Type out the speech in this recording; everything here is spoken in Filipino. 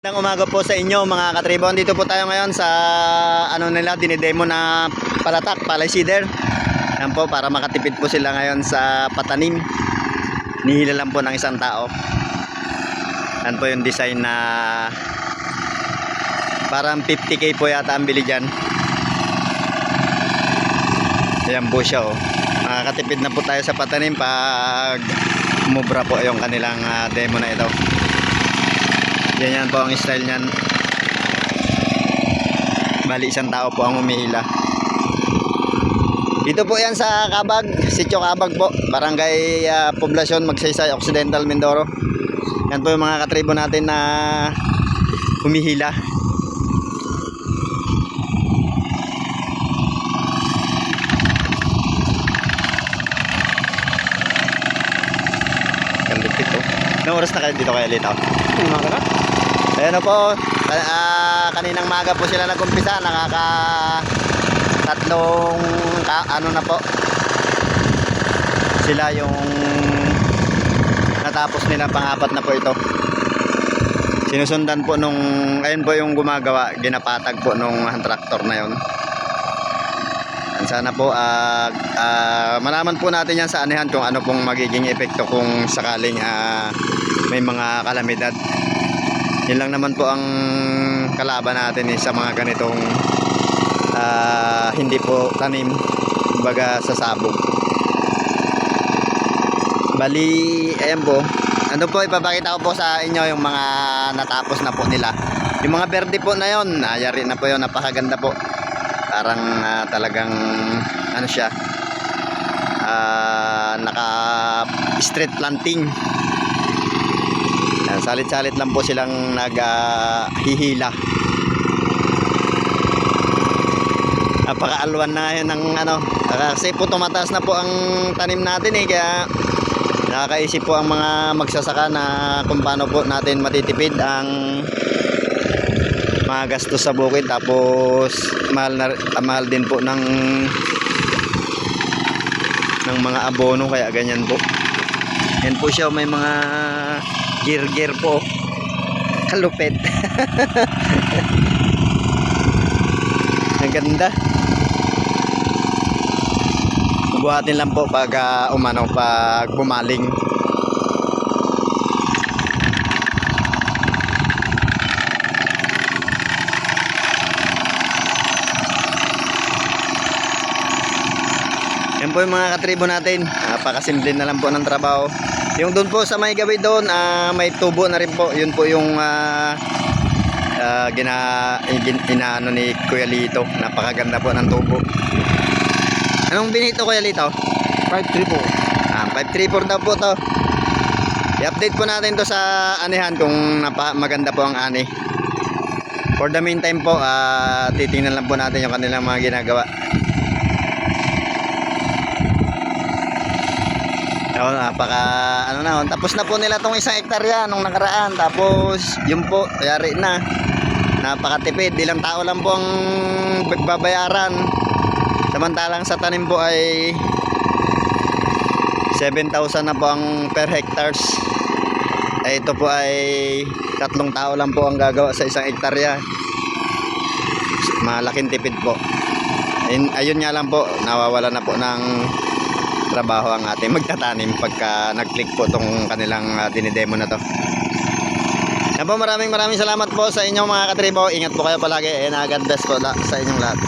Magandang umaga po sa inyo mga katribon. Dito po tayo ngayon sa ano nila, dinidemo na palatak, palay cider. Yan po, para makatipid po sila ngayon sa patanim. Nihila lang po ng isang tao. Yan po yung design na parang 50k po yata ang bili dyan. Yan po siya oh. Makakatipid na po tayo sa patanim pag umubra po yung kanilang ah, demo na ito. Ganyan po ang style niyan. Bali isang tao po ang umihila. Dito po yan sa Kabag, Sitio Kabag po, Barangay ah, Poblasyon, Magsaysay, Occidental, Mindoro. Yan po yung mga katribo natin na humihila. Kalupit oh. Anong oras na kayo dito kaya Lito? Umaga na? Ayan po, ah, kaninang maga po sila nag-umpisa, nakaka tatlong ka- ano na po. Sila yung natapos nila pang-apat na po ito. Sinusundan po nung, ayun po yung gumagawa, ginapatag po nung tractor na yon. Sana po ah ah, malaman po natin yan sa anihan kung ano pong magiging epekto kung sakaling ah, may mga kalamidad. Yun lang naman po ang kalaban natin eh, sa mga ganitong ah, hindi po tanim, kumbaga sa sabog. Bali, ayan po. Ano po, ipapakita ko po sa inyo yung mga natapos na po nila. Yung mga verde po na yon, ayari na po yun, napakaganda po. Parang ah, talagang, ano siya, ah, naka street planting. Salit-salit lang po silang naghihila. Napakaalwan na yun ng ano. Kasi po tumataas na po ang tanim natin eh. Kaya nakakaisip po ang mga magsasaka na kung paano po natin matitipid ang mga gastos sa bukid. Tapos mahal, na, ah, mahal din po ng ng mga abono kaya ganyan po. Yan po siya may mga gear po. Kalupit. Ang ganda. Buhatin lang po pag ah, umano pag bumaling. Yan po yung mga katribo natin. Napakasimple na lang po ng trabaho. Yung doon po sa may gabi doon, ah, may tubo na rin po. Yun po yung ah, ah, gina, gin, inaano ni Kuya Lito. Napakaganda po ng tubo. Anong binito Kuya Lito? 5-3 po. Ah, 534 daw po to. I-update po natin to sa anihan kung napa, maganda po ang ani. For the meantime po, ah, titingnan lang po natin yung kanilang mga ginagawa. Oh, napaka ano na, oh, tapos na po nila tong isang hektarya nung nakaraan. Tapos yun po, yari na. Napakatipid, ilang tao lang po ang babayaran. Samantalang sa tanim po ay 7,000 na po ang per hectares. Eh, ito po ay tatlong tao lang po ang gagawa sa isang hektarya. Malaking tipid po. Ayun, ayun nga lang po, nawawala na po ng trabaho ang ating magtatanim pagka nag-click po tong kanilang uh, dinidemo na to. Yan po, maraming maraming salamat po sa inyong mga katribo. Ingat po kayo palagi and uh, God bless po sa inyong lahat.